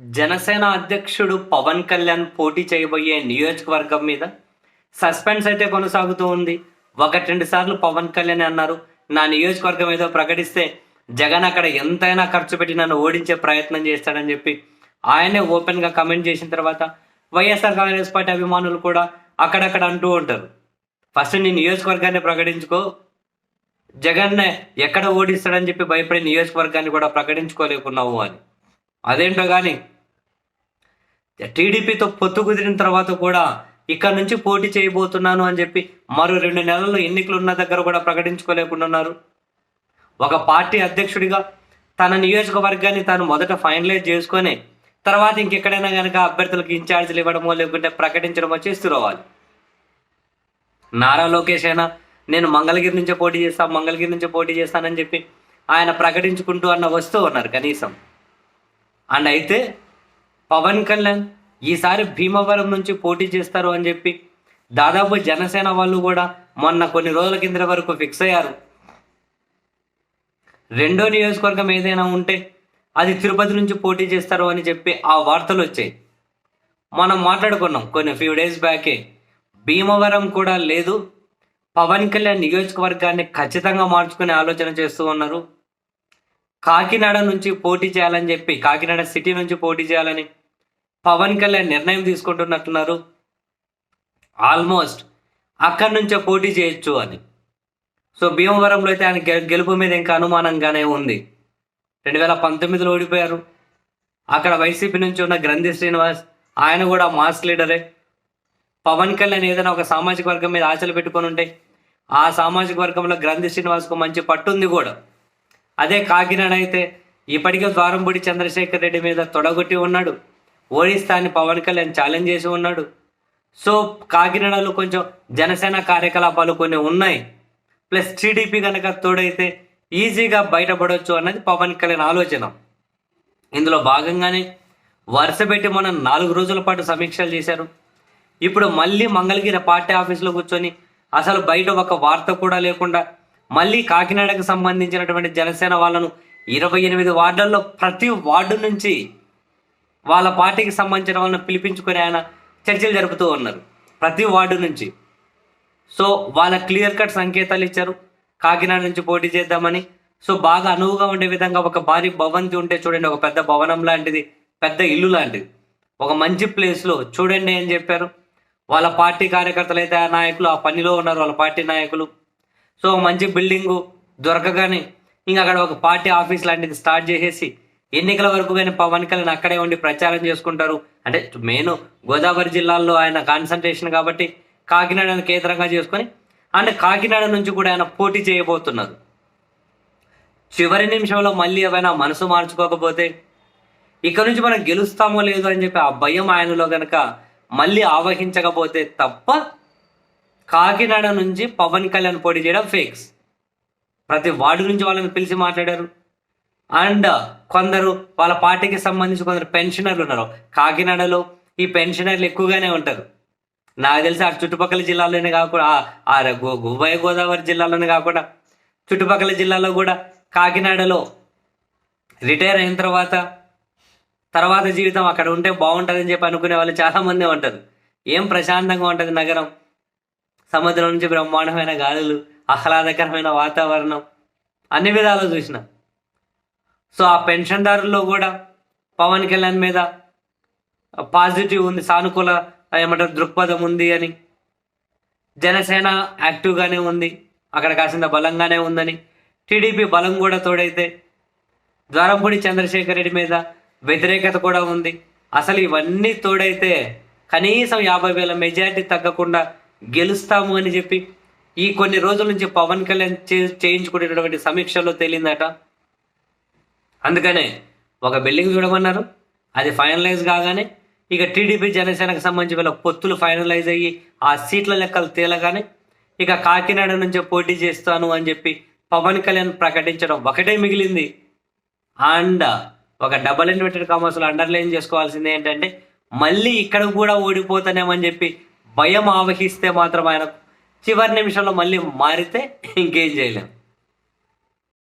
జనసేన అధ్యక్షుడు పవన్ కళ్యాణ్ పోటీ చేయబోయే నియోజకవర్గం మీద సస్పెన్స్ అయితే కొనసాగుతూ ఉంది. ఒకటి రెండు సార్లు పవన్ కళ్యాణ్ అన్నారు. నా నియోజకవర్గం ఏదో ప్రకటిస్తే జగన్ అక్కడ ఎంతైనా ఖర్చు పెట్టి నన్ను ఓడించే ప్రయత్నం చేస్తాడని చెప్పి ఆయనే ఓపెన్గా కమెంట్ చేసిన తర్వాత వైఎస్ఆర్ కాంగ్రెస్ పార్టీ అభిమానులు కూడా అక్కడక్కడ అంటూ ఉంటారు. ఫస్ట్ నీ నియోజకవర్గాన్ని ప్రకటించుకో. జగన్నే ఎక్కడ ఓడిస్తాడని చెప్పి భయపడి నియోజకవర్గాన్ని కూడా ప్రకటించుకోలేకున్నావు అని. అదేంటో కానీ టీడీపీతో పొత్తు కుదిరిన తర్వాత కూడా ఇక్కడ నుంచి పోటీ చేయబోతున్నాను అని చెప్పి మరో రెండు నెలలు ఎన్నికలు ఉన్న దగ్గర కూడా ప్రకటించుకోలేకుండా ఉన్నారు. ఒక పార్టీ అధ్యక్షుడిగా తన నియోజకవర్గాన్ని తాను మొదట ఫైనలైజ్ చేసుకొని తర్వాత ఇంకెక్కడైనా కనుక అభ్యర్థులకు ఇన్ఛార్జీలు ఇవ్వడమో లేకుంటే ప్రకటించడమో చేస్తూ రావాలి. నారా లోకేష్ అయినా నేను మంగళగిరి నుంచే పోటీ చేస్తాను మంగళగిరి నుంచే పోటీ చేస్తానని చెప్పి ఆయన ప్రకటించుకుంటూ అన్న వస్తూ ఉన్నారు కనీసం. అండ్ అయితే పవన్ కళ్యాణ్ ఈసారి భీమవరం నుంచి పోటీ చేస్తారు అని చెప్పి దాదాపు జనసేన వాళ్ళు కూడా మొన్న కొన్ని రోజుల కింద వరకు ఫిక్స్ అయ్యారు. రెండో నియోజకవర్గం ఏదైనా ఉంటే అది తిరుపతి నుంచి పోటీ చేస్తారు అని చెప్పి ఆ వార్తలు వచ్చాయి. మనం మాట్లాడుకున్నాం కొన్ని ఫ్యూ డేస్ బ్యాకే భీమవరం కూడా లేదు. పవన్ కళ్యాణ్ నియోజకవర్గాన్ని ఖచ్చితంగా మార్చుకునే ఆలోచన చేస్తూ ఉన్నారు. కాకినాడ నుంచి పోటీ చేయాలని చెప్పి కాకినాడ సిటీ నుంచి పోటీ చేయాలని పవన్ కళ్యాణ్ నిర్ణయం తీసుకుంటున్నట్టున్నారు. ఆల్మోస్ట్ అక్కడి నుంచే పోటీ చేయొచ్చు అని. సో భీమవరంలో అయితే ఆయన గె- గెలుపు మీద ఇంకా అనుమానంగానే ఉంది. రెండు వేల పంతొమ్మిదిలో ఓడిపోయారు. అక్కడ వైసీపీ నుంచి ఉన్న గ్రంథి శ్రీనివాస్ ఆయన కూడా మాస్ లీడరే. పవన్ కళ్యాణ్ ఏదైనా ఒక సామాజిక వర్గం మీద ఆశలు పెట్టుకొని ఉంటే ఆ సామాజిక వర్గంలో గ్రంథి శ్రీనివాస్కు మంచి పట్టుంది కూడా. అదే కాకినాడ అయితే ఇప్పటికే ద్వారంపూడి చంద్రశేఖర్ రెడ్డి మీద తొడగొట్టి ఉన్నాడు. ఓడిస్తా అని పవన్ కళ్యాణ్ ఛాలెంజ్ చేసి ఉన్నాడు. సో కాకినాడలో కొంచెం జనసేన కార్యకలాపాలు కొన్ని ఉన్నాయి. ప్లస్ టీడీపీ కనుక తోడైతే ఈజీగా బయటపడవచ్చు అన్నది పవన్ కళ్యాణ్ ఆలోచన. ఇందులో భాగంగానే వరుస పెట్టి మనం నాలుగు రోజుల పాటు సమీక్షలు చేశారు. ఇప్పుడు మళ్ళీ మంగళగిరి పార్టీ ఆఫీస్లో కూర్చొని అసలు బయట ఒక వార్త కూడా లేకుండా మళ్ళీ కాకినాడకు సంబంధించినటువంటి జనసేన వాళ్ళను ఇరవై ఎనిమిది వార్డుల్లో ప్రతి వార్డు నుంచి వాళ్ళ పార్టీకి సంబంధించిన వాళ్ళని పిలిపించుకొని ఆయన చర్చలు జరుపుతూ ఉన్నారు ప్రతి వార్డు నుంచి. సో వాళ్ళ క్లియర్ కట్ సంకేతాలు ఇచ్చారు. కాకినాడ నుంచి పోటీ చేద్దామని. సో బాగా అనువుగా ఉండే విధంగా ఒక భారీ భవంతి ఉంటే చూడండి ఒక పెద్ద భవనం లాంటిది పెద్ద ఇల్లు లాంటిది. ఒక మంచి ప్లేస్లో చూడండి అని చెప్పారు. వాళ్ళ పార్టీ కార్యకర్తలు అయితే ఆ నాయకులు ఆ పనిలో ఉన్నారు వాళ్ళ పార్టీ నాయకులు. సో మంచి బిల్డింగు దొరకగానే ఇంకా అక్కడ ఒక పార్టీ ఆఫీస్ లాంటిది స్టార్ట్ చేసేసి ఎన్నికల వరకు కానీ పవన్ కళ్యాణ్ అక్కడే ఉండి ప్రచారం చేసుకుంటారు. అంటే మెయిన్ గోదావరి జిల్లాల్లో ఆయన కాన్సన్ట్రేషన్ కాబట్టి కాకినాడను కేంద్రంగా చేసుకొని అండ్ కాకినాడ నుంచి కూడా ఆయన పోటీ చేయబోతున్నారు. చివరి నిమిషంలో మళ్ళీ ఏమైనా మనసు మార్చుకోకపోతే ఇక్కడ నుంచి మనం గెలుస్తామో లేదో అని చెప్పి ఆ భయం ఆయనలో కనుక మళ్ళీ ఆవహించకపోతే తప్ప కాకినాడ నుంచి పవన్ కళ్యాణ్ పోటీ చేయడం ఫేక్స్ ప్రతి వార్డు నుంచి వాళ్ళని పిలిచి మాట్లాడారు. అండ్ కొందరు వాళ్ళ పార్టీకి సంబంధించి కొందరు పెన్షనర్లు ఉన్నారు. కాకినాడలో ఈ పెన్షనర్లు ఎక్కువగానే ఉంటారు. నాకు తెలిసి ఆ చుట్టుపక్కల జిల్లాలోనే కాకుండా ఆ- ఆ గో- గోదావరి జిల్లాలోనే కాకుండా చుట్టుపక్కల జిల్లాలో కూడా కాకినాడలో రిటైర్ అయిన తర్వాత తర్వాత జీవితం అక్కడ ఉంటే బాగుంటుందని చెప్పి అనుకునే వాళ్ళు చాలామంది ఉంటారు. ఏం ప్రశాంతంగా ఉంటుంది నగరం? సముద్రం నుంచి బ్రహ్మాండమైన గాలులు ఆహ్లాదకరమైన వాతావరణం అన్ని విధాలు చూసిన. సో ఆ పెన్షన్దారుల్లో కూడా పవన్ కళ్యాణ్ మీద పాజిటివ్ ఉంది సానుకూల ఏమంటారు దృక్పథం ఉంది అని. జనసేన యాక్టివ్గానే ఉంది అక్కడ కాసింత బలంగానే ఉందని. టీడీపీ బలం కూడా తోడైతే ద్వారంపూడి చంద్రశేఖర్ రెడ్డి మీద వ్యతిరేకత కూడా ఉంది. అసలు ఇవన్నీ తోడైతే కనీసం యాభై వేల మెజారిటీ తగ్గకుండా గెలుస్తాము అని చెప్పి ఈ కొన్ని రోజుల నుంచి పవన్ కళ్యాణ్ చే- చేయించుకునేటటువంటి సమీక్షలో తేలిందట. అందుకనే ఒక బిల్డింగ్ చూడమన్నారు. అది ఫైనలైజ్ కాగానే ఇక టీడీపీ జనసేనకు సంబంధించి వీళ్ళ పొత్తులు ఫైనలైజ్ అయ్యి ఆ సీట్ల లెక్కలు తేలగానే ఇక కాకినాడ నుంచే పోటీ చేస్తాను అని చెప్పి పవన్ కళ్యాణ్ ప్రకటించడం ఒకటే మిగిలింది. అండ్ ఒక డబల్ ఇన్వర్టెడ్ కామర్స్లో అండర్లైన్ చేసుకోవాల్సింది ఏంటంటే మళ్ళీ ఇక్కడ కూడా ఓడిపోతానేమని చెప్పి భయం ఆవహిస్తే మాత్రం ఆయన చివరి నిమిషంలో మళ్ళీ మారితే ఇంకేం చేయలేం.